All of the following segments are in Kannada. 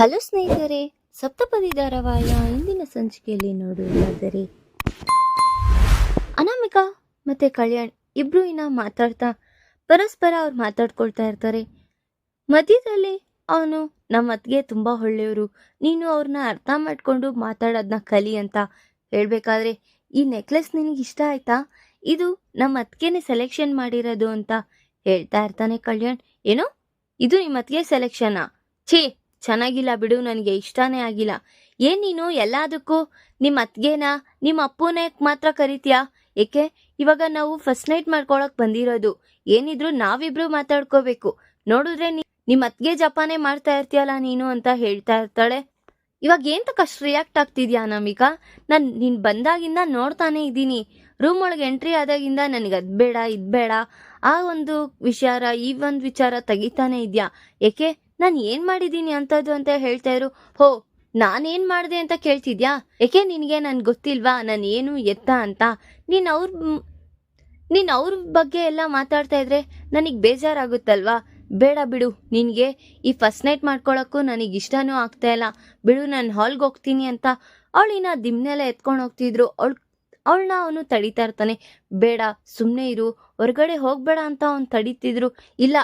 ಹಲೋ ಸ್ನೇಹಿತರೆ ಸಪ್ತಪದಿ ಧಾರಾವಾಹಿಯ ಇಂದಿನ ಸಂಚಿಕೆಯಲ್ಲಿ ನೋಡುವುದಾದರೆ, ಅನಾಮಿಕಾ ಮತ್ತೆ ಕಲ್ಯಾಣ್ ಇಬ್ರು ಇನ್ನ ಮಾತಾಡ್ತಾ, ಪರಸ್ಪರ ಅವ್ರು ಮಾತಾಡ್ಕೊಳ್ತಾ ಇರ್ತಾರೆ. ಮಧ್ಯದಲ್ಲಿ ಅವನು ನಮ್ಮ ಅತ್ತಿಗೆ ತುಂಬಾ ಒಳ್ಳೆಯವರು. ನೀನು ಅವ್ರನ್ನ ಅರ್ಥ ಮಾಡ್ಕೊಂಡು ಮಾತಾಡೋದನ್ನ ಕಲಿ ಅಂತ ಹೇಳಬೇಕಾದ್ರೆ, ಈ ನೆಕ್ಲೆಸ್ ನಿನಗೆ ಇಷ್ಟ ಆಯ್ತಾ? ಇದು ನಮ್ಮ ಅತ್ತಿಗೆನೇ ಸೆಲೆಕ್ಷನ್ ಮಾಡಿರೋದು ಅಂತ ಹೇಳ್ತಾ ಇರ್ತಾನೆ ಕಲ್ಯಾಣ್. ಏನು? ಇದು ನಿಮ್ಮ ಅತ್ತಿಗೆ ಸೆಲೆಕ್ಷನಾ ಛೀ ಚೆನ್ನಾಗಿಲ್ಲ ಬಿಡು, ನನಗೆ ಇಷ್ಟನೇ ಆಗಿಲ್ಲ. ಏನ್ ನೀನು? ಎಲ್ಲದಕ್ಕೂ ನಿಮ್ಮ ಅತ್ತಿಗೆನ ನಿಮ್ಮ ಅಪ್ಪನೇ ಮಾತ್ರ ಕರಿತೀಯಾ? ಏಕೆ? ಇವಾಗ ನಾವು ಫಸ್ಟ್ ನೈಟ್ ಮಾಡ್ಕೊಳಕ್ ಬಂದಿರೋದು. ಏನಿದ್ರು ನಾವಿಬ್ರು ಮಾತಾಡ್ಕೋಬೇಕು. ನೋಡಿದ್ರೆ ನಿಮ್ಮ ಅತ್ಗೆ ಜಪಾನೇ ಮಾಡ್ತಾ ಇರ್ತೀಯಲ್ಲ ನೀನು ಅಂತ ಹೇಳ್ತಾ ಇರ್ತಾಳೆ. ಇವಾಗ ಏನ್ ಅಷ್ಟು ರಿಯಾಕ್ಟ್ ಆಗ್ತಿದ್ಯಾ ನಮಿಕಾ? ನಾನು, ನೀನ್ ಬಂದಾಗಿಂದ ನೋಡ್ತಾನೆ ಇದ್ದೀನಿ. ರೂಮ್ ಒಳಗೆ ಎಂಟ್ರಿ ಆದಾಗಿಂದ ನನಗೆ ಅದ್ ಬೇಡ, ಇದ್ ಬೇಡ. ಆ ಒಂದು ವಿಚಾರ, ಈ ಒಂದು ವಿಚಾರ ತೆಗಿತಾನೆ ಇದ್ಯಾ? ಏಕೆ? ನಾನು ಏನ್ ಮಾಡಿದ್ದೀನಿ ಅಂತದ್ದು ಅಂತ ಹೇಳ್ತಾ ಇರು ಹೋ ನಾನೇನ್ ಮಾಡಿದೆ ಅಂತ ಕೇಳ್ತಿದ್ಯಾ? ಯಾಕೆ ನಿನಗೆ ನನ್ಗೆ ಗೊತ್ತಿಲ್ವಾ? ನಾನು ಏನು ಎತ್ತ ಅಂತ? ನೀನ್ ಅವ್ರ ನೀನ್ ಅವ್ರ ಬಗ್ಗೆ ಎಲ್ಲ ಮಾತಾಡ್ತಾ ಇದ್ರೆ ನನಗೆ ಬೇಜಾರಾಗುತ್ತಲ್ವಾ? ಬೇಡ ಬಿಡು, ನಿನಗೆ ಈ ಫಸ್ಟ್ ನೈಟ್ ಮಾಡ್ಕೊಳಕ್ಕೂ ನನಗೆ ಇಷ್ಟನೂ ಆಗ್ತಾ ಇಲ್ಲ. ಬಿಡು, ನಾನು ಹಾಲ್ಗೆ ಹೋಗ್ತೀನಿ ಅಂತ ಅವಳಿನ ದಿಮ್ನೆಲ್ಲ ಎತ್ಕೊಂಡು ಹೋಗ್ತಿದ್ರು. ಅವಳು ಅವಳನ್ನ ಅವನು ತಡಿತಾ ಇರ್ತಾನೆ. ಬೇಡ ಸುಮ್ಮನೆ ಇರು. ಹೊರಗಡೆ ಹೋಗ್ಬೇಡ ಅಂತ ಅವ್ನು ತಡೀತಿದ್ರು. ಇಲ್ಲ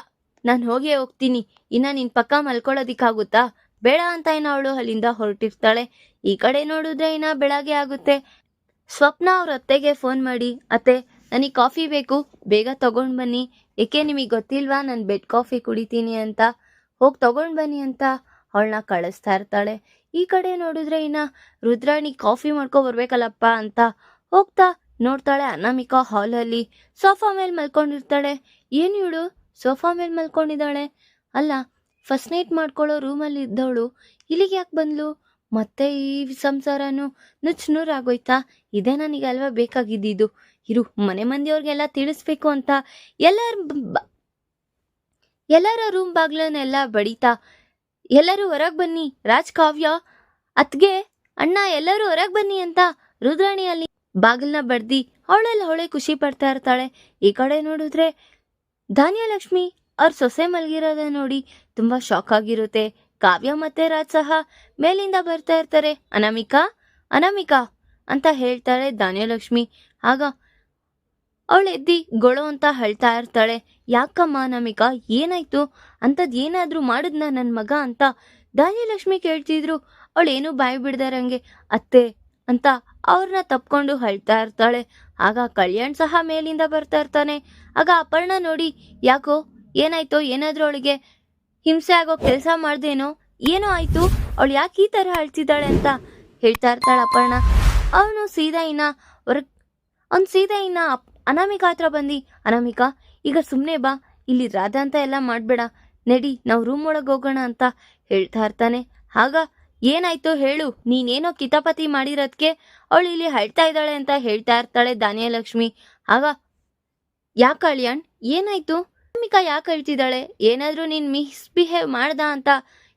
ನಾನು ಹೋಗೇ ಹೋಗ್ತೀನಿ. ಇನ್ನ ನಿನ್ ಪಕ್ಕ ಮಲ್ಕೊಳ್ಳೋದಿಕ್ಕಾಗುತ್ತಾ ಬೇಡ ಅಂತ ಏನೋ ಅವಳು ಅಲ್ಲಿಂದ ಹೊರಟಿರ್ತಾಳೆ. ಈ ಕಡೆ ನೋಡಿದ್ರೆ ಇನ್ನ ಬೆಳಗ್ಗೆ ಆಗುತ್ತೆ. ಸ್ವಪ್ನ ಅವ್ರ ಅತ್ತೆಗೆ ಫೋನ್ ಮಾಡಿ, ಅತ್ತೆ, ನನಗೆ ಕಾಫಿ ಬೇಕು. ಬೇಗ ತಗೊಂಡ್ ಬನ್ನಿ. ಏಕೆ ನಿಮಗೆ ಗೊತ್ತಿಲ್ವಾ? ನಾನು ಬೆಡ್ ಕಾಫಿ ಕುಡಿತೀನಿ ಅಂತ. ಹೋಗಿ ತಗೊಂಡು ಬನ್ನಿ ಅಂತ. ಅವಳನ್ನ ಕಳಿಸ್ತಾ ಇರ್ತಾಳೆ. ಈ ಕಡೆ ನೋಡಿದ್ರೆ ಇನ್ನ ರುದ್ರಾಣಿ ಕಾಫಿ ಮಾಡ್ಕೊ ಬರ್ಬೇಕಲ್ಲಪ್ಪ ಅಂತ ಹೋಗ್ತಾ ನೋಡ್ತಾಳೆ ಅನಾಮಿಕಾ ಹಾಲಲ್ಲಿ ಸೋಫಾ ಮೇಲೆ ಮಲ್ಕೊಂಡಿರ್ತಾಳೆ. ಏನು ಇವಳು? ಸೋಫಾ ಮೇಲೆ ಮಲ್ಕೊಂಡಿದ್ದಾಳೆ. ಅಲ್ಲ ಫಸ್ಟ್ ನೈಟ್ ಮಾಡ್ಕೊಳ್ಳೋ ರೂಮಲ್ಲಿ ಇದ್ದವಳು ಇಲ್ಲಿಗೆ ಯಾಕೆ ಬಂದ್ಲು? ಮತ್ತೆ ಈ ಸಂಸಾರನೂ ನುಚ್ ನೂರಾಗೋಯ್ತಾ ಇದೇ ನನಗೆ ಅಲ್ವಾ ಬೇಕಾಗಿದ್ದಿದ್ದು? ಇರು, ಮನೆ ಮಂದಿಯವ್ರಿಗೆಲ್ಲ ತಿಳಿಸ್ಬೇಕು ಅಂತ ಎಲ್ಲರ ಎಲ್ಲರ ರೂಮ್ ಬಾಗ್ಲನ್ನೆಲ್ಲ ಬಡಿತಾ? ಎಲ್ಲರೂ ಹೊರಗೆ ಬನ್ನಿ, ರಾಜ್ ಕಾವ್ಯ, ಅತ್ಗೆ, ಅಣ್ಣ ಎಲ್ಲರೂ ಹೊರಗೆ ಬನ್ನಿ ಅಂತ ರುದ್ರಾಣಿ ಅಲ್ಲಿ ಬಾಗಿಲ್ನ ಬಡ್ದಿ ಅವಳಲ್ಲಿ ಅವಳೆ ಖುಷಿ ಪಡ್ತಾ ಇರ್ತಾಳೆ. ಈ ಕಡೆ ನೋಡಿದ್ರೆ ಧಾನ್ಯಲಕ್ಷ್ಮಿ, ಅವ್ರ ಸೊಸೆ ಮಲಗಿರೋದ ನೋಡಿ ತುಂಬಾ ಶಾಕ್ ಆಗಿರುತ್ತೆ. ಕಾವ್ಯ ಮತ್ತೆ ರಾಜ್ ಸಹ ಮೇಲಿಂದ ಬರ್ತಾ ಇರ್ತಾರೆ. ಅನಾಮಿಕಾ ಅನಾಮಿಕಾ ಅಂತ ಹೇಳ್ತಾಳೆ ಧಾನ್ಯಲಕ್ಷ್ಮಿ. ಆಗ ಅವಳು ಎದ್ದಿ ಗೊಳೋ ಅಂತ ಹೇಳ್ತಾ ಇರ್ತಾಳೆ. ಯಾಕಮ್ಮ ಅನಾಮಿಕಾ, ಏನಾಯ್ತು? ಅಂಥದ್ದು ಏನಾದ್ರೂ ಮಾಡಿದ್ನ ನನ್ನ ಮಗ ಅಂತ ಧಾನ್ಯಲಕ್ಷ್ಮಿ ಕೇಳ್ತಿದ್ರು. ಅವಳೇನು ಬಾಯಿ ಬಿಡ್ದಾರಂಗೆ ಅತ್ತೆ ಅಂತ ಅವ್ರನ್ನ ತಪ್ಕೊಂಡು ಹೇಳ್ತಾ ಇರ್ತಾಳೆ. ಆಗ ಕಲ್ಯಾಣ್ ಸಹ ಮೇಲಿಂದ ಬರ್ತಾ ಇರ್ತಾನೆ. ಆಗ ಅಪರ್ಣ ನೋಡಿ, ಯಾಕೋ, ಏನಾಯ್ತೋ, ಏನಾದ್ರೂ ಅವಳಿಗೆ ಹಿಂಸೆ ಆಗೋ ಕೆಲಸ ಮಾಡ್ದೇನೋ, ಏನೋ ಆಯ್ತು, ಅವಳು ಯಾಕೆ ಈ ತರ ಅಳ್ತಿದ್ದಾಳೆ ಅಂತ ಹೇಳ್ತಾ ಇರ್ತಾಳೆ ಅಪರ್ಣ. ಅವನು ಸೀದಾ ಹೊರಗ್ ಅವ್ನು ಸೀದಾ ಅಪ್- ಅನಾಮಿಕಾ ಹತ್ರ ಬಂದು. ಅನಾಮಿಕಾ, ಈಗ ಸುಮ್ಮನೆ ಬಾ, ಇಲ್ಲಿ ರಾಧಾ ಅಂತ ಎಲ್ಲ ಮಾಡಬೇಡ. ನಡಿ, ನಾವು ರೂಮ್ ಒಳಗೆ ಹೋಗೋಣ ಅಂತ ಹೇಳ್ತಾ ಇರ್ತಾನೆ. ಆಗ ಏನಾಯ್ತು ಹೇಳು, ನೀನೇನೋ ಕಿತಾಪತಿ ಮಾಡಿರೋದಕ್ಕೆ ಅವಳು ಇಲ್ಲಿ ಹೇಳ್ತಾ ಇದ್ದಾಳೆ ಅಂತ ಹೇಳ್ತಾ ಇರ್ತಾಳೆ ಧಾನ್ಯಲಕ್ಷ್ಮಿ. ಆಗ, ಯಾಕೆ ಏನಾಯ್ತು? ಅನಾಮಿಕಾ ಯಾಕೆ ಹೇಳ್ತಿದ್ದಾಳೆ ಏನಾದ್ರೂ ನೀನ್ ಮಿಸ್ಬಿಹೇವ್ ಮಾಡ್ದ ಅಂತ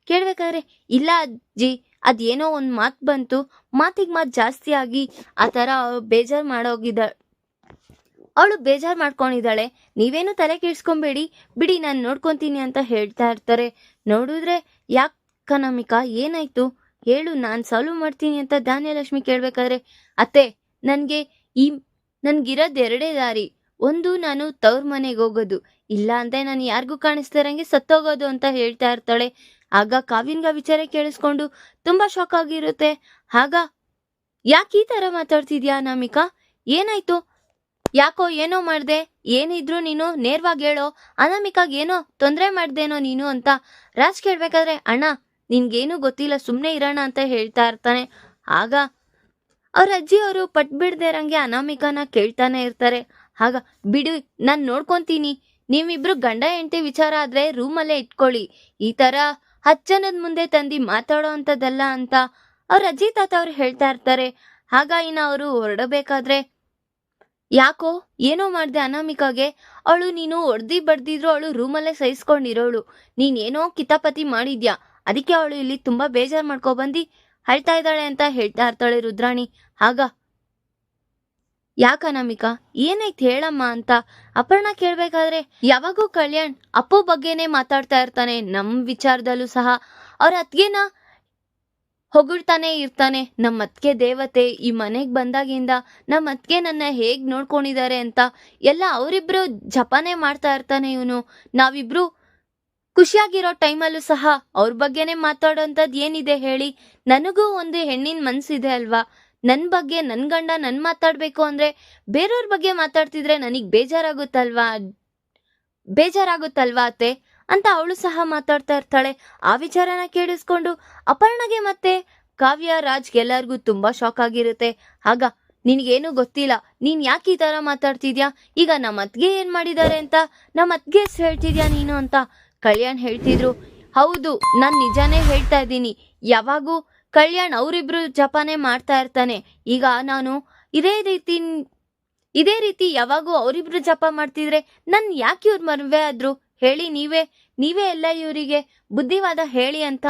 ಕೇಳ್ಬೇಕಾದ್ರೆ, ಇಲ್ಲ ಅಜ್ಜಿ, ಅದೇನೋ ಒಂದು ಮಾತು ಬಂತು. ಮಾತಿಗೆ ಮಾತು ಜಾಸ್ತಿ ಆಗಿ ಆ ಥರ ಬೇಜಾರು ಮಾಡೋಗಿದ್ದಾಳೆ ಅವಳು ಬೇಜಾರು ಮಾಡ್ಕೊಂಡಿದ್ದಾಳೆ. ನೀವೇನು ತಲೆ ಕೆಡ್ಸ್ಕೊಂಬೇಡಿ. ಬಿಡಿ, ನಾನು ನೋಡ್ಕೊತೀನಿ ಅಂತ ಹೇಳ್ತಾ ಇರ್ತಾರೆ. ನೋಡಿದ್ರೆ ಯಾಕೆ ಅನಾಮಿಕಾ ಏನಾಯ್ತು? ಹೇಳು, ನಾನು ಸಾಲ್ವ್ ಮಾಡ್ತೀನಿ ಅಂತ ಧಾನ್ಯಲಕ್ಷ್ಮಿ ಕೇಳ್ಬೇಕಾದ್ರೆ, ಅತ್ತೆ, ನನಗೆ ಈ ನನ್ಗಿರೋದು ಎರಡೇ ದಾರಿ. ಒಂದು ನಾನು ತವ್ರ ಮನೆಗೆ ಹೋಗೋದು. ಇಲ್ಲ ಅಂದರೆ ನಾನು ಯಾರಿಗೂ ಕಾಣಿಸ್ತಾರಂಗೆ ಸತ್ತೋಗೋದು ಅಂತ ಹೇಳ್ತಾ ಇರ್ತಾಳೆ. ಆಗ ಕಾವ್ಯನ್ಗ ವಿಚಾರ ಕೇಳಿಸ್ಕೊಂಡು ತುಂಬಾ ಶಾಕ್ ಆಗಿರುತ್ತೆ. ಆಗ, ಯಾಕೆ ಈ ತರ ಮಾತಾಡ್ತಿದ್ಯಾ ಅನಾಮಿಕಾ? ಏನಾಯ್ತು? ಯಾಕೋ ಏನೋ ಮಾಡ್ದೆ? ಏನಿದ್ರು ನೀನು ನೇರವಾಗಿ ಹೇಳೋ, ಅನಾಮಿಕಾಗ ಏನೋ ತೊಂದರೆ ಮಾಡ್ದೇನೋ ನೀನು ಅಂತ. ರಾಜ್ ಕೇಳಬೇಕಾದ್ರೆ, ಅಣ್ಣ ನಿನ್ಗೇನು ಗೊತ್ತಿಲ್ಲ ಸುಮ್ಮನೆ ಇರೋಣ ಅಂತ ಹೇಳ್ತಾ ಇರ್ತಾನೆ. ಆಗ ಅವ್ರ ಅಜ್ಜಿ ಅವರು ಪಟ್ ಬಿಡ್ದೇರಂಗೆ ಅನಾಮಿಕಾನ ಕೇಳ್ತಾನೆ ಇರ್ತಾರೆ. ಆಗ, ಬಿಡು, ನಾನು ನೋಡ್ಕೊಂತೀನಿ. ನೀವಿಬ್ರು ಗಂಡ ಹೆಂಡತಿ ವಿಚಾರ ಆದ್ರೆ ರೂಮಲ್ಲೇ ಇಟ್ಕೊಳ್ಳಿ. ಈ ತರ ಹತ್ತು ಮುಂದೆ ತಂದು ಮಾತಾಡೋ ಅಂಥದ್ದಲ್ಲ ಅಂತ ಅವ್ರ ಅಜ್ಜಿ ತಾತ ಅವ್ರು ಹೇಳ್ತಾ ಇರ್ತಾರೆ. ಆಗ ಇನ್ನು ಅವರು ಹೊರಡಬೇಕಾದ್ರೆ ಯಾಕೋ ಏನೋ ಮಾಡ್ದೆ ಅನಾಮಿಕಾಗೆ. ಅವಳು ನೀನು ಹೊಡ್ದಿ ಬಡ್ದಿದ್ರು ಅವಳು ರೂಮಲ್ಲೇ ಸಹಿಸ್ಕೊಂಡಿರೋಳು. ನೀನೇನೋ ಕಿತಾಪತಿ ಮಾಡಿದ್ಯಾ? ಅದಕ್ಕೆ ಅವಳು ಇಲ್ಲಿ ತುಂಬಾ ಬೇಜಾರ್ ಮಾಡ್ಕೊ ಬಂದು. ಅಳ್ತಾ ಇದ್ದಾಳೆ ಅಂತ ಹೇಳ್ತಾ ಇರ್ತಾಳೆ ರುದ್ರಾಣಿ. ಆಗ ಯಾಕ ನಮಿಕಾ ಏನಾಯ್ತು ಹೇಳಮ್ಮ ಅಂತ. ಅಪರ್ಣ ಕೇಳ್ಬೇಕಾದ್ರೆ, ಯಾವಾಗೂ ಕಲ್ಯಾಣ್ ಅಪ್ಪು ಬಗ್ಗೆನೇ ಮಾತಾಡ್ತಾ ಇರ್ತಾನೆ. ನಮ್ ವಿಚಾರದಲ್ಲೂ ಸಹ ಅವ್ರ ಅತ್ಗೆನ ಹೊಗಳ್ತಾನೆ ಇರ್ತಾನೆ. ನಮ್ಮ ಅತ್ಗೆ ದೇವತೆ ಈ ಮನೆಗೆ ಬಂದಾಗಿಂದ ನಮ್ಮ ಅತ್ಗೆ ನನ್ನ ಹೇಗ್ ನೋಡ್ಕೊಂಡಿದ್ದಾರೆ ಅಂತ ಎಲ್ಲ ಅವರಿಬ್ರು ಜಪಾನೆ ಮಾಡ್ತಾ ಇರ್ತಾನೆ ಇವನು. ನಾವಿಬ್ರು ಖುಷಿಯಾಗಿರೋ ಟೈಮಲ್ಲೂ ಸಹ ಅವ್ರ ಬಗ್ಗೆನೇ ಮಾತಾಡೋಂಥದ್ದು ಏನಿದೆ ಹೇಳಿ? ನನಗೂ ಒಂದು ಹೆಣ್ಣಿನ ಮನ್ಸಿದೆ ಅಲ್ವಾ? ನನ್ನ ಬಗ್ಗೆ ನನ್ನ ಗಂಡ ನನ್ ಮಾತಾಡ್ಬೇಕು ಅಂದ್ರೆ ಬೇರೆಯವ್ರ ಬಗ್ಗೆ ಮಾತಾಡ್ತಿದ್ರೆ ನನಗ್ ಬೇಜಾರಾಗುತ್ತಲ್ವಾ? ಬೇಜಾರಾಗುತ್ತಲ್ವಾ ಅತ್ತೆ? ಅಂತ ಅವಳು ಸಹ ಮಾತಾಡ್ತಾ ಇರ್ತಾಳೆ. ಆ ವಿಚಾರನ ಕೇಳಿಸ್ಕೊಂಡು ಅಪರ್ಣಗೆ ಮತ್ತೆ ಕಾವ್ಯ, ರಾಜ್ ಎಲ್ಲರಿಗೂ ತುಂಬಾ ಶಾಕ್ ಆಗಿರುತ್ತೆ. ಆಗ, ನಿನ್ಗೇನು ಗೊತ್ತಿಲ್ಲ, ನೀನ್ ಯಾಕೆ ಈ ತರ ಮಾತಾಡ್ತಿದ್ಯಾ? ಈಗ ನಮ್ಮ ಅತ್ಗೆ ಏನ್ ಮಾಡಿದ್ದಾರೆ ಅಂತ? ನಮ್ಮ ಅತ್ಗೆ ಹೇಳ್ತಿದ್ಯಾ ನೀನು ಅಂತ ಕಲ್ಯಾಣ್ ಹೇಳ್ತಿದ್ರು, ಹೌದು, ನಾನ್ ನಿಜಾನೇ ಹೇಳ್ತಾ ಇದ್ದೀನಿ. ಯಾವಾಗೂ ಕಲ್ಯಾಣ್ ಅವರಿಬ್ರು ಜಪಾನೆ ಮಾಡ್ತಾ ಇರ್ತಾನೆ. ಈಗ ನಾನು ಇದೇ ರೀತಿ ಇದೇ ರೀತಿ ಯಾವಾಗೂ ಅವರಿಬ್ರು ಜಪ ಮಾಡ್ತಿದ್ರೆ ನನ್ ಯಾಕೆ ಇವ್ರ ಮದುವೆ ಆದ್ರು? ಹೇಳಿ ನೀವೇ ನೀವೇ ಎಲ್ಲ ಇವರಿಗೆ ಬುದ್ಧಿವಾದ ಹೇಳಿ ಅಂತ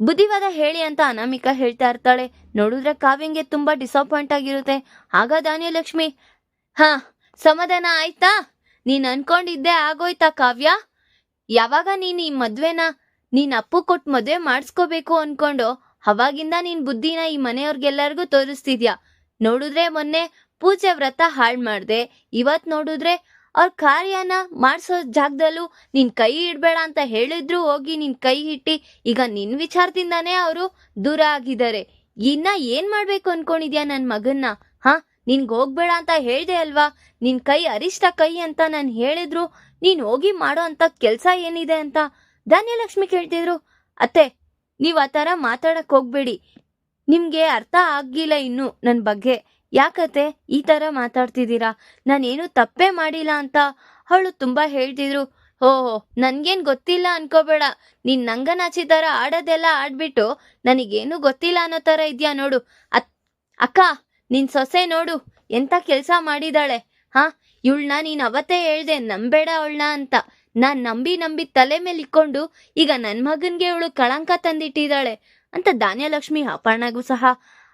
ಬುದ್ಧಿವಾದ ಹೇಳಿ ಅಂತ ಅನಾಮಿಕಾ ಹೇಳ್ತಾ ಇರ್ತಾಳೆ. ನೋಡಿದ್ರೆ ಕಾವ್ಯಂಗೆ ತುಂಬಾ ಡಿಸಪಾಯಿಂಟ್ ಆಗಿರುತ್ತೆ. ಆಗ ಧಾನ್ಯಲಕ್ಷ್ಮಿ, ಹಾ, ಸಮಾಧಾನ ಆಯ್ತಾ? ನೀನ್ ಅನ್ಕೊಂಡಿದ್ದೆ ಆಗೋಯ್ತಾ ಕಾವ್ಯ? ಯಾವಾಗ ನೀನು ಈ ಮದ್ವೆನ, ನೀನ್ ಅಪ್ಪು ಕೊಟ್ಟು ಮದ್ವೆ ಮಾಡಿಸ್ಕೋಬೇಕು ಅನ್ಕೊಂಡು, ಅವಾಗಿಂದ ನೀನ್ ಬುದ್ಧಿನ ಈ ಮನೆಯವ್ರಿಗೆಲ್ಲರಿಗೂ ತೋರಿಸ್ತಿದ್ಯಾ? ನೋಡಿದ್ರೆ ಮೊನ್ನೆ ಪೂಜೆ ವ್ರತ ಹಾಳು ಮಾಡ್ದೆ, ಇವತ್ ನೋಡಿದ್ರೆ ಅವ್ರ ಕಾರ್ಯನ ಮಾಡಿಸೋ ಜಾಗದಲ್ಲೂ ನಿನ್ ಕೈ ಇಡಬೇಡ ಅಂತ ಹೇಳಿದ್ರು ಹೋಗಿ ನಿನ್ ಕೈ ಇಟ್ಟಿ ಈಗ ನಿನ್ ವಿಚಾರದಿಂದಾನೇ ಅವರು ದೂರ ಆಗಿದ್ದಾರೆ. ಇನ್ನ ಏನ್ ಮಾಡ್ಬೇಕು ಅನ್ಕೊಂಡಿದ್ಯಾ ನನ್ ಮಗನ್ನ, ಹಾ? ನಿನ್ಗ್ ಹೋಗ್ಬೇಡ ಅಂತ ಹೇಳ್ದೆ ಅಲ್ವಾ? ನಿನ್ ಕೈ ಅರಿಷ್ಟ ಕೈ ಅಂತ ನಾನು ಹೇಳಿದ್ರು, ನೀನ್ ಹೋಗಿ ಮಾಡೋ ಅಂತ ಕೆಲ್ಸ ಏನಿದೆ ಅಂತ ಧಾನ್ಯಲಕ್ಷ್ಮಿ ಕೇಳ್ತಿದ್ರು. ಅತ್ತೆ, ನೀವ್ ಆ ತರ ಮಾತಾಡಕ್ ಹೋಗ್ಬೇಡಿ. ನಿಮ್ಗೆ ಅರ್ಥ ಆಗಿಲ್ಲ ಇನ್ನು ನನ್ ಬಗ್ಗೆ. ಯಾಕತ್ತೆ ಈ ತರ ಮಾತಾಡ್ತಿದ್ದೀರಾ? ನಾನೇನು ತಪ್ಪೇ ಮಾಡಿಲ್ಲ ಅಂತ ಅವಳು ತುಂಬಾ ಹೇಳ್ತಿದ್ರು. ಓಹೋ, ನನ್ಗೇನ್ ಗೊತ್ತಿಲ್ಲ ಅನ್ಕೋಬೇಡ. ನೀನ್ ನಂಗನಾಚಿ ತರ ಆಡೋದೆಲ್ಲ ಆಡ್ಬಿಟ್ಟು ನನಗೇನು ಗೊತ್ತಿಲ್ಲ ಅನ್ನೋ ತರ ಇದ್ಯಾ ನೋಡು. ಅತ್ ಅಕ್ಕ ನಿನ್ ಸೊಸೆ ನೋಡು, ಎಂತ ಕೆಲ್ಸ ಮಾಡಿದಾಳೆ. ಹಾ, ಇವಳನ್ನ ನೀನ್ ಅವತ್ತೇ ಹೇಳ್ದೆ, ನಂಬೇಡ ಅವಳನ್ನ ಅಂತ. ನಾನ್ ನಂಬಿ ನಂಬಿ ತಲೆ ಮೇಲೆ ಇಕ್ಕೊಂಡು, ಈಗ ನನ್ ಮಗನ್ಗೆ ಇವಳು ಕಳಂಕ ತಂದಿಟ್ಟಿದ್ದಾಳೆ ಅಂತ ಧಾನ್ಯಲಕ್ಷ್ಮಿ ಅಪರ್ಣಗೂ ಸಹ.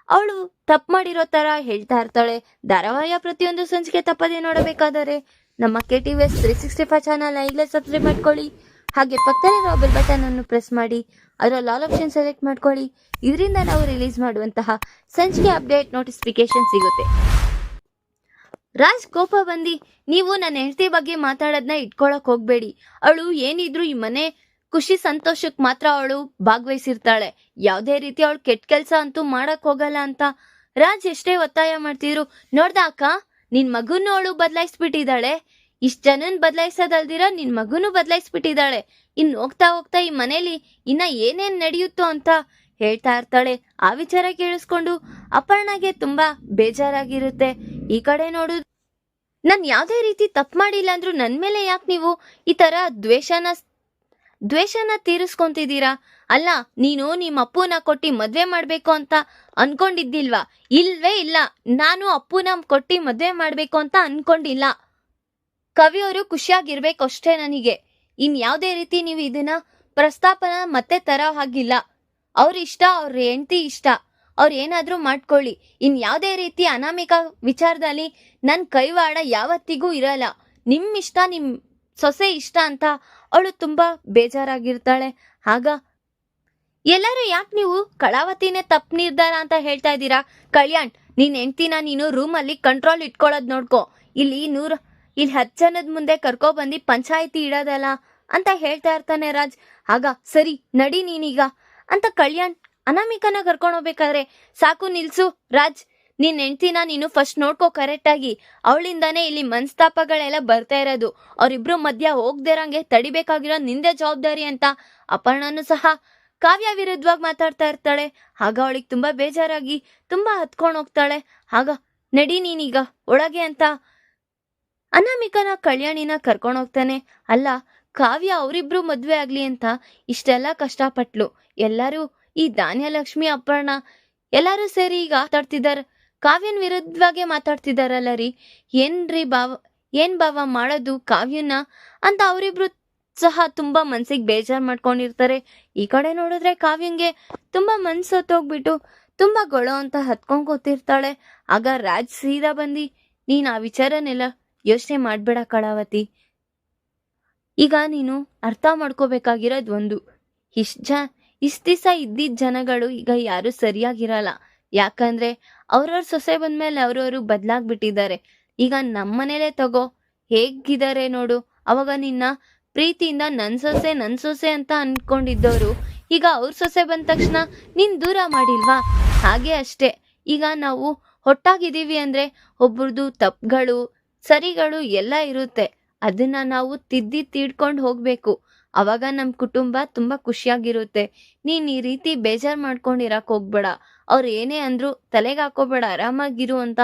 ಅವಳು ತಪ್ಪು ಮಾಡಿರೋ ತರ ಹೇಳ್ತಾ ಇರ್ತಾಳೆ. ಧಾರಾವಾಹಿಯ ಪ್ರತಿಯೊಂದು ಸಂಚಿಕೆ ತಪ್ಪದೇ ನೋಡಬೇಕಾದರೆ ನಮ್ಮ K T V S three sixty five channel ಈಗಲೇ ಸಬ್ಸ್ಕ್ರೈಬ್ ಮಾಡ್ಕೊಳ್ಳಿ. ಹಾಗೆ ಪಕ್ಕದಲ್ಲಿರೋ ಬೆಲ್ ಬಟನ್ ಅನ್ನು ಪ್ರೆಸ್ ಮಾಡಿ. ಅದರಲ್ಲಿ ಆಲ್ ಆಪ್ಷನ್ ಸೆಲೆಕ್ಟ್ ಮಾಡ್ಕೊಳ್ಳಿ. ಇದರಿಂದ ನಾವು ರಿಲೀಸ್ ಮಾಡುವಂತಹ ಸಂಚಿಕೆ ಅಪ್ಡೇಟ್ ನೋಟಿಫಿಕೇಶನ್ ಸಿಗುತ್ತೆ. ರಾಜ್, ಕೋಪ ಬಂದಿ. ನೀವು ನನ್ನ ಹೆಂಡತಿ ಬಗ್ಗೆ ಮಾತಾಡೋದನ್ನ ಇಟ್ಕೊಳಕ್ ಹೋಗ್ಬೇಡಿ. ಅವಳು ಏನಿದ್ರು ಈ ಮನೆ ಖುಷಿ ಸಂತೋಷಕ್ಕೆ ಮಾತ್ರ ಅವಳು ಭಾಗವಹಿಸಿರ್ತಾಳೆ. ಯಾವುದೇ ರೀತಿ ಅವಳು ಕೆಟ್ಟ ಕೆಲಸ ಅಂತೂ ಮಾಡಕ್ ಹೋಗಲ್ಲ ಅಂತ. ರಾಜ್ ಎಷ್ಟೇ ಒತ್ತಾಯ ಮಾಡ್ತಿದ್ರು, ನೋಡ್ದ ಅಕ್ಕ, ನಿನ್ ಮಗುನ ಅವಳು ಬದಲಾಯಿಸ್ಬಿಟ್ಟಿದ್ದಾಳೆ. ಇಷ್ಟ ಜನನ್ ಬದಲಾಯಿಸೋದಲ್ದಿರ ನಿನ್ ಮಗುನು ಬದಲಾಯಿಸ್ಬಿಟ್ಟಿದ್ದಾಳೆ. ಇನ್ ಹೋಗ್ತಾ ಹೋಗ್ತಾ ಈ ಮನೇಲಿ ಇನ್ನ ಏನೇನ್ ನಡೆಯುತ್ತೋ ಅಂತ ಹೇಳ್ತಾ ಇರ್ತಾಳೆ. ಆ ವಿಚಾರ ಕೇಳಿಸ್ಕೊಂಡು ಅಪರ್ಣಗೆ ತುಂಬಾ ಬೇಜಾರಾಗಿರುತ್ತೆ. ಈ ಕಡೆ ನೋಡು. ನಾನು ಯಾವುದೇ ರೀತಿ ತಪ್ಪು ಮಾಡಿಲ್ಲ ಅಂದ್ರು ನನ್ನ ಮೇಲೆ ಯಾಕೆ ನೀವು ಈ ತರ ದ್ವೇಷನ ದ್ವೇಷನ ತೀರಿಸ್ಕೊಂತಿದ್ದೀರಾ? ಅಲ್ಲ, ನೀನು ನಿಮ್ಮ ಅಪ್ಪುನ ಕೊಟ್ಟಿ ಮದ್ವೆ ಮಾಡ್ಬೇಕು ಅಂತ ಅನ್ಕೊಂಡಿದ್ದಿಲ್ವಾ? ಇಲ್ವೇ ಇಲ್ಲ. ನಾನು ಅಪ್ಪುನ ಕೊಟ್ಟಿ ಮದ್ವೆ ಮಾಡ್ಬೇಕು ಅಂತ ಅನ್ಕೊಂಡಿಲ್ಲ. ಕವಿಯವರು ಖುಷಿಯಾಗಿರ್ಬೇಕು ಅಷ್ಟೇ ನನಗೆ. ಇನ್ಯಾವುದೇ ರೀತಿ ನೀವು ಇದನ್ನ ಪ್ರಸ್ತಾಪನ ಮತ್ತೆ ತರೋ ಹಾಗಿಲ್ಲ. ಅವ್ರ ಇಷ್ಟ, ಅವ್ರ ಹೆಂಡತಿ ಇಷ್ಟ. ಅವ್ರು ಏನಾದರೂ ಮಾಡ್ಕೊಳ್ಳಿ. ಇನ್ ಯಾವ್ದೇ ರೀತಿ ಅನಾಮಿಕ ವಿಚಾರದಲ್ಲಿ ನನ್ನ ಕೈವಾಡ ಯಾವತ್ತಿಗೂ ಇರಲ್ಲ. ನಿಮ್ಮ ಇಷ್ಟ ನಿಮ್ಮ ಸೊಸೆ ಇಷ್ಟ ಅಂತ ಅವಳು ತುಂಬಾ ಬೇಜಾರಾಗಿರ್ತಾಳೆ. ಆಗ, ಎಲ್ಲರೂ ಯಾಕೆ ನೀವು ಕಳಾವತಿನೇ ತಪ್ಪು ನಿರ್ಧಾರ ಅಂತ ಹೇಳ್ತಾ ಇದ್ದೀರಾ? ಕಲ್ಯಾಣ್, ನೀನ್ ಹೆಂಡ್ತಿನ ನೀನು ರೂಮಲ್ಲಿ ಕಂಟ್ರೋಲ್ ಇಟ್ಕೊಳ್ಳೋದು ನೋಡ್ಕೋ. ಇಲ್ಲಿ ನೂರ ಇಲ್ಲಿ ಹತ್ತು ಜನದ ಮುಂದೆ ಕರ್ಕೊ ಬಂದು ಪಂಚಾಯಿತಿ ಇಡೋದಲ್ಲ ಅಂತ ಹೇಳ್ತಾ ಇರ್ತಾನೆ ರಾಜ್. ಆಗ, ಸರಿ, ನಡಿ ನೀನೀಗ. ಅಂತ ಕಲ್ಯಾಣ್ ಅನಾಮಿಕನ ಕರ್ಕೊಂಡು ಹೋಗ್ಬೇಕಾದ್ರೆ ಸಾಕು ನಿಲ್ಸು ರಾಜ್. ನೀನ್ ಹೆಂಡ್ತಿನ ನೀನು ಫಸ್ಟ್ ನೋಡ್ಕೋ ಕರೆಕ್ಟ್ ಆಗಿ. ಅವಳಿಂದಾನೇ ಇಲ್ಲಿ ಮನಸ್ತಾಪಗಳೆಲ್ಲ ಬರ್ತಾ ಇರೋದು. ಅವ್ರಿಬ್ರು ಮಧ್ಯ ಹೋಗ್ದಿರಂಗೆ ತಡಿಬೇಕಾಗಿರೋ ನಿಂದೆ ಜವಾಬ್ದಾರಿ ಅಂತ ಅಪರ್ಣನು ಸಹ ಕಾವ್ಯ ವಿರುದ್ಧವಾಗಿ ಮಾತಾಡ್ತಾ ಇರ್ತಾಳೆ. ಆಗ ಅವಳಿಗೆ ತುಂಬಾ ಬೇಜಾರಾಗಿ ತುಂಬಾ ಹತ್ಕೊಂಡು ಹೋಗ್ತಾಳೆ. ಆಗ, ನಡಿ ನೀನೀಗ, ಒಳಗೆ ಅಂತ ಅನಾಮಿಕನ ಕಲ್ಯಾಣಿನ ಕರ್ಕೊಂಡು ಹೋಗ್ತಾನೆ. ಅಲ್ಲ, ಕಾವ್ಯ ಅವರಿಬ್ರು ಮದ್ವೆ ಆಗ್ಲಿ ಅಂತ ಇಷ್ಟೆಲ್ಲ ಕಷ್ಟಪಟ್ಲು. ಎಲ್ಲರೂ ಈ ಧಾನ್ಯಲಕ್ಷ್ಮಿ ಅಪ್ಪಣ್ಣ ಎಲ್ಲರೂ ಸೇರಿ ಈಗ ಮಾತಾಡ್ತಿದ್ದಾರೆ ಕಾವ್ಯನ್ ವಿರುದ್ಧವಾಗೇ ಮಾತಾಡ್ತಿದಾರಲ್ಲ ರೀ. ಏನ್ರಿ ಭಾವ, ಏನ್ ಭಾವ ಮಾಡೋದು ಕಾವ್ಯನ ಅಂತ ಅವರಿಬ್ರು ಸಹ ತುಂಬಾ ಮನ್ಸಿಗೆ ಬೇಜಾರ್ ಮಾಡ್ಕೊಂಡಿರ್ತಾರೆ. ಈ ಕಡೆ ನೋಡಿದ್ರೆ ಕಾವ್ಯಂಗೆ ತುಂಬಾ ಮನ್ಸು ಹೊತ್ತೋಗ್ಬಿಟ್ಟು ತುಂಬಾ ಗೊಳೋ ಅಂತ ಹತ್ಕೊಂಡ್ ಕೂತಿರ್ತಾಳೆ. ಆಗ ರಾಜ್ ಸೀದಾ ಬಂದಿ, ನೀನ್ ಆ ವಿಚಾರನೆಲ್ಲ ಯೋಚನೆ ಮಾಡಬೇಡ ಕಳಾವತಿ. ಈಗ ನೀನು ಅರ್ಥ ಮಾಡ್ಕೋಬೇಕಾಗಿರೋದು ಒಂದು. ಇಷ್ಟ ಜ, ಇಷ್ಟ ದಿವಸ ಇದ್ದಿದ್ದ ಜನಗಳು ಈಗ ಯಾರು ಸರಿಯಾಗಿರಲ್ಲ. ಯಾಕಂದ್ರೆ ಅವ್ರವ್ರ ಸೊಸೆ ಬಂದ್ಮೇಲೆ ಅವ್ರವರು ಬದಲಾಗ್ಬಿಟ್ಟಿದ್ದಾರೆ. ಈಗ ನಮ್ಮನೇಲೆ ತಗೋ, ಹೇಗಿದ್ದಾರೆ ನೋಡು. ಅವಾಗ ನಿನ್ನ ಪ್ರೀತಿಯಿಂದ ನನ್ ಸೊಸೆ ನನ್ ಸೊಸೆ ಅಂತ ಅನ್ಕೊಂಡಿದ್ದವರು ಈಗ ಅವ್ರ ಸೊಸೆ ಬಂದ ತಕ್ಷಣ ನೀನ್ ದೂರ ಮಾಡಿಲ್ವಾ? ಹಾಗೆ ಅಷ್ಟೇ. ಈಗ ನಾವು ಹೊಟ್ಟಾಗಿದ್ದೀವಿ ಅಂದ್ರೆ ಒಬ್ರದ್ದು ತಪ್ಪುಗಳು ಸರಿಗಳು ಎಲ್ಲ ಇರುತ್ತೆ. ಅದನ್ನ ನಾವು ತಿದ್ದಿ ತೀಡ್ಕೊಂಡು ಹೋಗ್ಬೇಕು. ಅವಾಗ ನಮ್ಮ ಕುಟುಂಬ ತುಂಬಾ ಖುಷಿಯಾಗಿರುತ್ತೆ. ನೀನ್ ಈ ರೀತಿ ಬೇಜಾರ್ ಮಾಡ್ಕೊಂಡಿರಕ್ ಹೋಗ್ಬೇಡ. ಅವ್ರು ಏನೇ ಅಂದ್ರು ತಲೆಗೆ ಹಾಕೋಬೇಡ, ಆರಾಮಾಗಿರು ಅಂತ.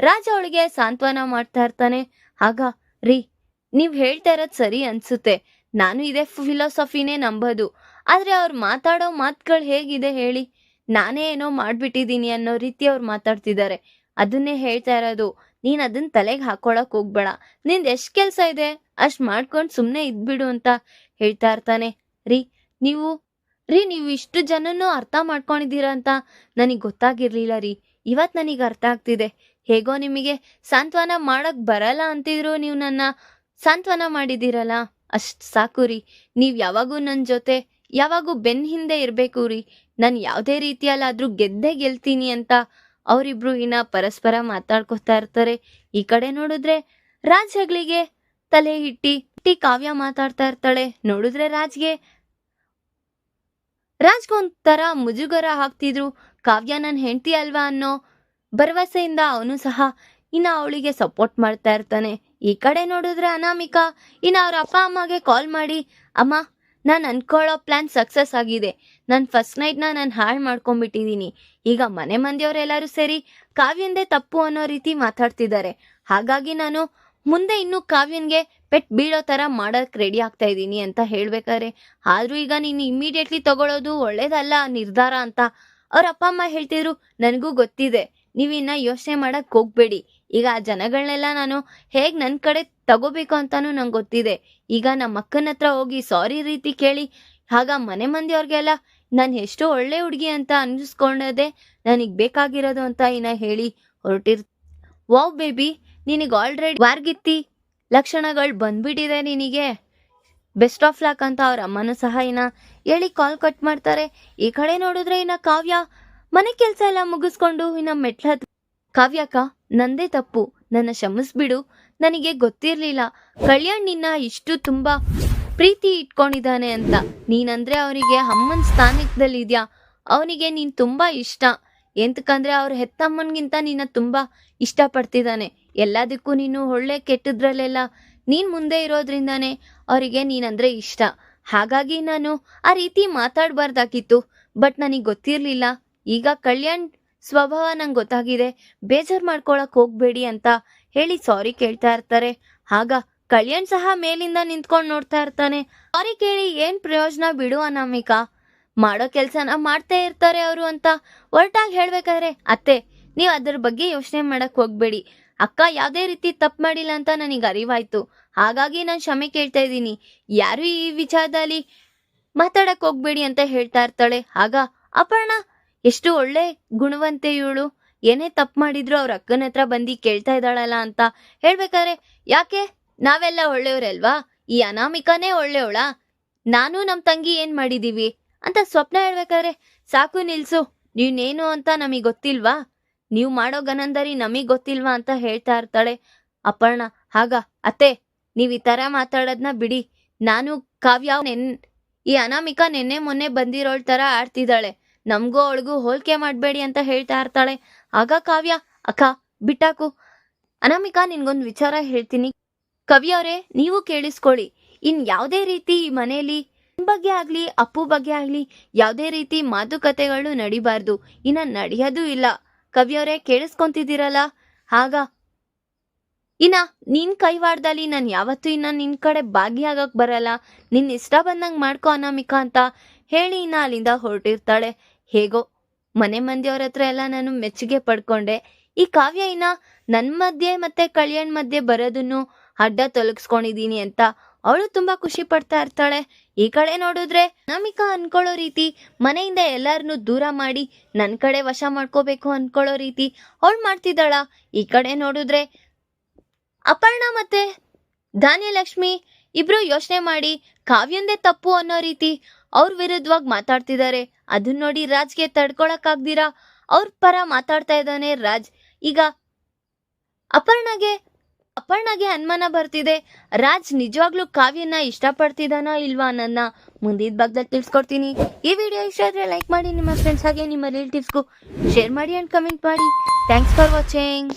ರಾಜ ಅವಳಿಗೆ ಸಾಂತ್ವನ ಮಾಡ್ತಾ ಇರ್ತಾನೆ. ಆಗ, ರೀ, ನೀವ್ ಹೇಳ್ತಾ ಇರೋದ್ ಸರಿ ಅನ್ಸುತ್ತೆ. ನಾನು ಇದೇ ಫಿಲಾಸಫಿನೇ ನಂಬೋದು. ಆದ್ರೆ ಅವ್ರು ಮಾತಾಡೋ ಮಾತುಗಳು ಹೇಗಿದೆ ಹೇಳಿ? ನಾನೇ ಏನೋ ಮಾಡ್ಬಿಟ್ಟಿದೀನಿ ಅನ್ನೋ ರೀತಿ ಅವ್ರು ಮಾತಾಡ್ತಿದ್ದಾರೆ. ಅದನ್ನೇ ಹೇಳ್ತಾ ಇರೋದು. ನೀನ್ ಅದನ್ನ ತಲೆಗೆ ಹಾಕೊಳಕ್ ಹೋಗ್ಬೇಡ. ನಿಂದ್ ಎಷ್ಟ್ ಕೆಲ್ಸ ಇದೆ? ಅಷ್ಟ್ ಮಾಡ್ಕೊಂಡ್ ಸುಮ್ನೆ ಇದ್ಬಿಡು ಅಂತ ಹೇಳ್ತಾ ಇರ್ತಾನೆ. ರೀ, ನೀವು ರೀ, ನೀವು ಇಷ್ಟು ಜನನು ಅರ್ಥ ಮಾಡ್ಕೊಂಡಿದ್ದೀರಾ ಅಂತ ನನಗೆ ಗೊತ್ತಾಗಿರ್ಲಿಲ್ಲ ರೀ. ಇವತ್ ನನಗೆ ಅರ್ಥ ಆಗ್ತಿದೆ. ಹೇಗೋ ನಿಮಗೆ ಸಾಂತ್ವನ ಮಾಡಕ್ ಬರಲ್ಲ ಅಂತಿದ್ರು ನೀವು ನನ್ನ. ಸಾಂತ್ವನ ಮಾಡಿದ್ದೀರಲ್ಲ? ಅಷ್ಟ್ ಸಾಕು ರೀ. ನೀವ್ ಯಾವಾಗೂ ನನ್ನ ಜೊತೆ, ಯಾವಾಗೂ ಬೆನ್ ಹಿಂದೆ ಇರ್ಬೇಕು ರೀ. ನಾನು ಯಾವುದೇ ರೀತಿಯಲ್ಲಾದ್ರೂ ಗೆದ್ದೇ ಗೆಲ್ತೀನಿ ಅಂತ ಅವರಿಬ್ರು ಇನ್ನ ಪರಸ್ಪರ ಮಾತಾಡ್ಕೋತಾ ಇರ್ತಾರೆ. ಈ ಕಡೆ ನೋಡಿದ್ರೆ ರಾಜ್ ಹೆಗ್ಲಿಗೆ ತಲೆ ಇಟ್ಟಿ ಇಟ್ಟಿ ಕಾವ್ಯ ಮಾತಾಡ್ತಾ ಇರ್ತಾಳೆ. ನೋಡಿದ್ರೆ ರಾಜ್ಗೆ ರಾಜ್ಗೊಂಥರ ಮುಜುಗರ ಹಾಕ್ತಿದ್ರು ಕಾವ್ಯ ನನ್ನ ಹೆಂಡತಿ ಅಲ್ವಾ ಅನ್ನೋ ಭರವಸೆಯಿಂದ ಅವನು ಸಹ ಇನ್ನ ಅವಳಿಗೆ ಸಪೋರ್ಟ್ ಮಾಡ್ತಾ ಇರ್ತಾನೆ. ಈ ಕಡೆ ನೋಡಿದ್ರೆ ಅನಾಮಿಕಾ, ಇನ್ನ ಅವ್ರ ಅಪ್ಪ ಅಮ್ಮಗೆ ಕಾಲ್ ಮಾಡಿ, ಅಮ್ಮ ನಾನು ಅನ್ಕೊಳ್ಳೋ ಪ್ಲಾನ್ ಸಕ್ಸಸ್ ಆಗಿದೆ. ನನ್ನ ಫಸ್ಟ್ ನೈಟ್ನ ನಾನು ಹಾಳು ಮಾಡ್ಕೊಂಡ್ಬಿಟ್ಟಿದ್ದೀನಿ ಈಗ ಮನೆ ಮಂದಿಯವರೆಲ್ಲರೂ ಸೇರಿ ಕಾವ್ಯಂದೇ ತಪ್ಪು ಅನ್ನೋ ರೀತಿ ಮಾತಾಡ್ತಿದ್ದಾರೆ. ಹಾಗಾಗಿ ನಾನು ಮುಂದೆ ಇನ್ನು ಕಾವ್ಯನ್ಗೆ ಪೆಟ್ ಬೀಳೋ ಥರ ಮಾಡೋಕ್ಕೆ ರೆಡಿ ಆಗ್ತಾ ಇದ್ದೀನಿ ಅಂತ ಹೇಳ್ಬೇಕಾದ್ರೆ, ಆದರೂ ಈಗ ನೀನು ಇಮ್ಮಿಡಿಯೇಟ್ಲಿ ತಗೊಳ್ಳೋದು ಒಳ್ಳೇದಲ್ಲ, ನಿರ್ಧಾರ ಅಂತ ಅವ್ರ ಅಪ್ಪ ಅಮ್ಮ ಹೇಳ್ತಿದ್ರು, ನನಗೂ ಗೊತ್ತಿದೆ. ನೀವಿನ್ನ ಯೋಚನೆ ಮಾಡೋಕ್ಕೆ ಹೋಗ್ಬೇಡಿ. ಈಗ ಆ ಜನಗಳನ್ನೆಲ್ಲ ನಾನು ಹೇಗೆ ನನ್ನ ಕಡೆ ತಗೋಬೇಕು ಅಂತಾನು ನಂಗೆ ಗೊತ್ತಿದೆ. ಈಗ ನಮ್ಮ ಅಕ್ಕನ ಹತ್ರ ಹೋಗಿ ಸಾರಿ ರೀತಿ ಕೇಳಿ ಆಗ ಮನೆ ಮಂದಿಯವ್ರಿಗೆಲ್ಲ ನಾನು ಎಷ್ಟು ಒಳ್ಳೆ ಹುಡುಗಿ ಅಂತ ಅನ್ನಿಸ್ಕೊಂಡದೆ ನನಗೆ ಬೇಕಾಗಿರೋದು ಅಂತ ಇನ್ನ ಹೇಳಿ ಹೊರಟಿರ್ ವಾವ್ ಬೇಬಿ, ನಿನಗೆ ಆಲ್ರೆಡಿ ವಾರ್ಗಿತ್ತಿ ಲಕ್ಷಣಗಳು ಬಂದ್ಬಿಟ್ಟಿದೆ ನಿನಗೆ. ಬೆಸ್ಟ್ ಆಫ್ ಲಾಕ್ ಅಂತ ಅವ್ರ ಅಮ್ಮನೂ ಸಹ ಇನ್ನ ಹೇಳಿ ಕಾಲ್ ಕಟ್ ಮಾಡ್ತಾರೆ. ಈ ಕಡೆ ನೋಡಿದ್ರೆ ಇನ್ನ ಕಾವ್ಯ ಮನೆ ಕೆಲಸ ಎಲ್ಲ ಮುಗಿಸ್ಕೊಂಡು ಇನ್ನ ಮೆಟ್ಲ ಕಾವ್ಯಕ್ಕ, ನಂದೇ ತಪ್ಪು. ನನ್ನ ಕ್ಷಮಿಸ್ಬಿಡು. ನನಗೆ ಗೊತ್ತಿರ್ಲಿಲ್ಲ. ಕಲ್ಯಾಣ್ ನಿನ್ನ ಇಷ್ಟು ತುಂಬಾ ಪ್ರೀತಿ ಇಟ್ಕೊಂಡಿದ್ದಾನೆ ಅಂತ. ನೀನಂದ್ರೆ ಅವನಿಗೆ ಅಮ್ಮನ ಸ್ಥಾನದಲ್ಲಿದ್ಯಾ ಅವನಿಗೆ ನೀನ್ ತುಂಬಾ ಇಷ್ಟ. ಎಂತಕಂದ್ರೆ ಅವ್ರ ಹೆತ್ತಮ್ಮನ್ಗಿಂತ ನಿನ್ನ ತುಂಬಾ ಇಷ್ಟಪಡ್ತಿದ್ದಾನೆ. ಎಲ್ಲದಕ್ಕೂ ನೀನು ಒಳ್ಳೆ ಕೆಟ್ಟದ್ರಲ್ಲೆಲ್ಲ ನೀನ್ ಮುಂದೆ ಇರೋದ್ರಿಂದಾನೇ ಅವರಿಗೆ ನೀನಂದ್ರೆ ಇಷ್ಟ. ಹಾಗಾಗಿ ನಾನು ಆ ರೀತಿ ಮಾತಾಡಬಾರ್ದಾಗಿತ್ತು. ಬಟ್ ನನಗೆ ಗೊತ್ತಿರ್ಲಿಲ್ಲ. ಈಗ ಕಲ್ಯಾಣ್ ಸ್ವಭಾವ ನಂಗೆ ಗೊತ್ತಾಗಿದೆ. ಬೇಜಾರ್ ಮಾಡ್ಕೊಳಕ್ ಹೋಗ್ಬೇಡಿ ಅಂತ ಹೇಳಿ ಸಾರಿ ಕೇಳ್ತಾ ಇರ್ತಾರೆ. ಆಗ ಕಲ್ಯಾಣ್ ಸಹ ಮೇಲಿಂದ ನಿಂತ್ಕೊಂಡು ನೋಡ್ತಾ ಇರ್ತಾನೆ. ಸಾರಿ ಕೇಳಿ ಏನ್ ಪ್ರಯೋಜನ ಬಿಡುವ ಅನಾಮಿಕಾ. ಮಾಡೋ ಕೆಲಸನ ಮಾಡ್ತಾ ಇರ್ತಾರೆ ಅವರು ಅಂತ ಒರಟಾಗಿ ಹೇಳ್ಬೇಕಾದ್ರೆ, ಅತ್ತೆ, ನೀವು ಅದ್ರ ಬಗ್ಗೆ ಯೋಚನೆ ಮಾಡಕ್ ಹೋಗ್ಬೇಡಿ. ಅಕ್ಕ ಯಾವ್ದೇ ರೀತಿ ತಪ್ಪು ಮಾಡಿಲ್ಲ ಅಂತ ನನಗೆ ಅರಿವಾಯ್ತು. ಹಾಗಾಗಿ ನಾನು ಕ್ಷಮೆ ಕೇಳ್ತಾ ಇದ್ದೀನಿ. ಯಾರು ಈ ವಿಚಾರದಲ್ಲಿ ಮಾತಾಡಕ್ ಹೋಗ್ಬೇಡಿ ಅಂತ ಹೇಳ್ತಾ ಇರ್ತಾಳೆ. ಆಗ ಅಪರ್ಣ ಎಷ್ಟು ಒಳ್ಳೆ ಗುಣವಂತೆ ಇವಳು. ಏನೇ ತಪ್ಪು ಮಾಡಿದ್ರು ಅವ್ರ ಅಕ್ಕನ ಹತ್ರ ಬಂದು ಕೇಳ್ತಾ ಇದ್ದಾಳಲ್ಲ ಅಂತ ಹೇಳ್ಬೇಕಾದ್ರೆ, ಯಾಕೆ? ನಾವೆಲ್ಲ ಒಳ್ಳೆಯವ್ರಲ್ವಾ? ಈ ಅನಾಮಿಕಾನೇ ಒಳ್ಳೆಯವಳ? ನಾನು ನಮ್ ತಂಗಿ ಏನ್ ಮಾಡಿದೀವಿ? ಅಂತ ಸ್ವಪ್ನ ಹೇಳ್ಬೇಕಾದ್ರೆ, ಸಾಕು ನಿಲ್ಸು, ನೀನೇನು ಅಂತ ನಮಗ್ ಗೊತ್ತಿಲ್ವಾ? ನೀವು ಮಾಡೋ ಗನಂದರಿ ನಮಗ್ ಗೊತ್ತಿಲ್ವಾ? ಅಂತ ಹೇಳ್ತಾ ಇರ್ತಾಳೆ ಅಪರ್ಣ. ಹಾಗ ಅತ್ತೆ, ನೀವ್ ಈ ತರ ಮಾತಾಡೋದ್ನ ಬಿಡಿ. ನಾನು ಕಾವ್ಯ ನೆನ್, ಈ ಅನಾಮಿಕಾ ನೆನ್ನೆ ಮೊನ್ನೆ ಬಂದಿರೋಳ್ ತರ ಆಡ್ತಿದ್ದಾಳೆ. ನಮ್ಗೂ ಅವಳಿಗೂ ಹೋಲ್ಕೆ ಮಾಡ್ಬೇಡಿ ಅಂತ ಹೇಳ್ತಾ ಇರ್ತಾಳೆ. ಆಗ ಕಾವ್ಯ, ಅಕ್ಕ, ಬಿಟ್ಟಾಕು. ಅನಾಮಿಕಾ, ನಿನ್ಗೊಂದು ವಿಚಾರ ಹೇಳ್ತೀನಿ. ಕವಿಯವ್ರೆ ನೀವು ಕೇಳಿಸ್ಕೊಳ್ಳಿ. ಇನ್ ಯಾವುದೇ ರೀತಿ ಈ ಮನೆಯಲ್ಲಿ ಬಗ್ಗೆ ಆಗ್ಲಿ, ಅಪ್ಪು ಬಗ್ಗೆ ಆಗ್ಲಿ, ಯಾವುದೇ ರೀತಿ ಮಾತುಕತೆಗಳು ನಡಿಬಾರ್ದು. ಇನ್ನ ನಡೆಯೋದು ಇಲ್ಲ. ಕವಿಯವರೇ ಕೇಳಿಸ್ಕೊಂತಿದ್ದೀರಲ್ಲ? ಆಗ, ಇನ್ನ ನಿನ್ ಕೈವಾಡ್ದಲ್ಲಿ ನಾನು ಯಾವತ್ತೂ ಇನ್ನ ನಿನ್ ಕಡೆ ಭಾಗಿಯಾಗಕ್ ಬರಲ್ಲ. ನಿನ್ ಇಷ್ಟ ಬಂದಂಗ್ ಮಾಡ್ಕೋ ಅನಾಮಿಕಾ ಅಂತ ಹೇಳಿ ಇನ್ನ ಅಲ್ಲಿಂದ ಹೊರಟಿರ್ತಾಳೆ. ಹೇಗೋ, ಮನೆ ಮಂದಿಯವ್ರ ಹತ್ರ ಎಲ್ಲ ನಾನು ಮೆಚ್ಚುಗೆ ಪಡ್ಕೊಂಡೆ. ಈ ಕಾವ್ಯ ಇನ್ನ ನನ್ ಮಧ್ಯೆ ಮತ್ತೆ ಕಳ್ಯಾಣ್ ಮಧ್ಯೆ ಬರೋದನ್ನು ಅಡ್ಡ ತೊಲಗಿಸ್ಕೊಂಡಿದೀನಿ ಅಂತ ಅವಳು ತುಂಬಾ ಖುಷಿ ಪಡ್ತಾ ಇರ್ತಾಳೆ. ಈ ಕಡೆ ನೋಡಿದ್ರೆ ನಮಿಕಾ ಅನ್ಕೊಳ್ಳೋ ರೀತಿ, ಮನೆಯಿಂದ ಎಲ್ಲಾರನ್ನು ದೂರ ಮಾಡಿ ನನ್ನ ಕಡೆ ವಶ ಮಾಡ್ಕೋಬೇಕು ಅನ್ಕೊಳ್ಳೋ ರೀತಿ ಅವಳು ಮಾಡ್ತಿದ್ದಾಳ. ಈ ಕಡೆ ನೋಡಿದ್ರೆ ಅಪರ್ಣ ಮತ್ತೆ ಧಾನ್ಯಲಕ್ಷ್ಮಿ ಇಬ್ರು ಯೋಚನೆ ಮಾಡಿ ಕಾವ್ಯಂದೇ ತಪ್ಪು ಅನ್ನೋ ರೀತಿ ಅವ್ರ ವಿರುದ್ಧವಾಗಿ ಮಾತಾಡ್ತಿದ್ದಾರೆ. ಅದನ್ನ ನೋಡಿ ರಾಜ್ಗೆ ತಡ್ಕೊಳಕ್ಕಾಗ್ದಿರಾ? ಅವ್ರ ಪರ ಮಾತಾಡ್ತಾ ಇದ್ದಾನೆ ರಾಜ್. ಈಗ ಅಪರ್ಣಗೆ ಅಪರ್ಣಗೆ ಅನುಮಾನ ಬರ್ತಿದೆ. ರಾಜ್ ನಿಜವಾಗ್ಲೂ ಕಾವ್ಯನ ಇಷ್ಟಪಡ್ತಿದ್ದಾನೋ ಇಲ್ವಾ ನನ್ನ ಮುಂದಿನ ಭಾಗದಲ್ಲಿ ತಿಳಿಸ್ಕೊಡ್ತೀನಿ. ಈ ವಿಡಿಯೋ ಇಷ್ಟ ಆದರೆ ಲೈಕ್ ಮಾಡಿ, ನಿಮ್ಮ ಫ್ರೆಂಡ್ಸ್ ಹಾಗೆ ನಿಮ್ಮ ರಿಲೇಟಿವ್ಸ್ಗೂ ಶೇರ್ ಮಾಡಿ ಆ್ಯಂಡ್ ಕಮೆಂಟ್ ಮಾಡಿ. Thanks for watching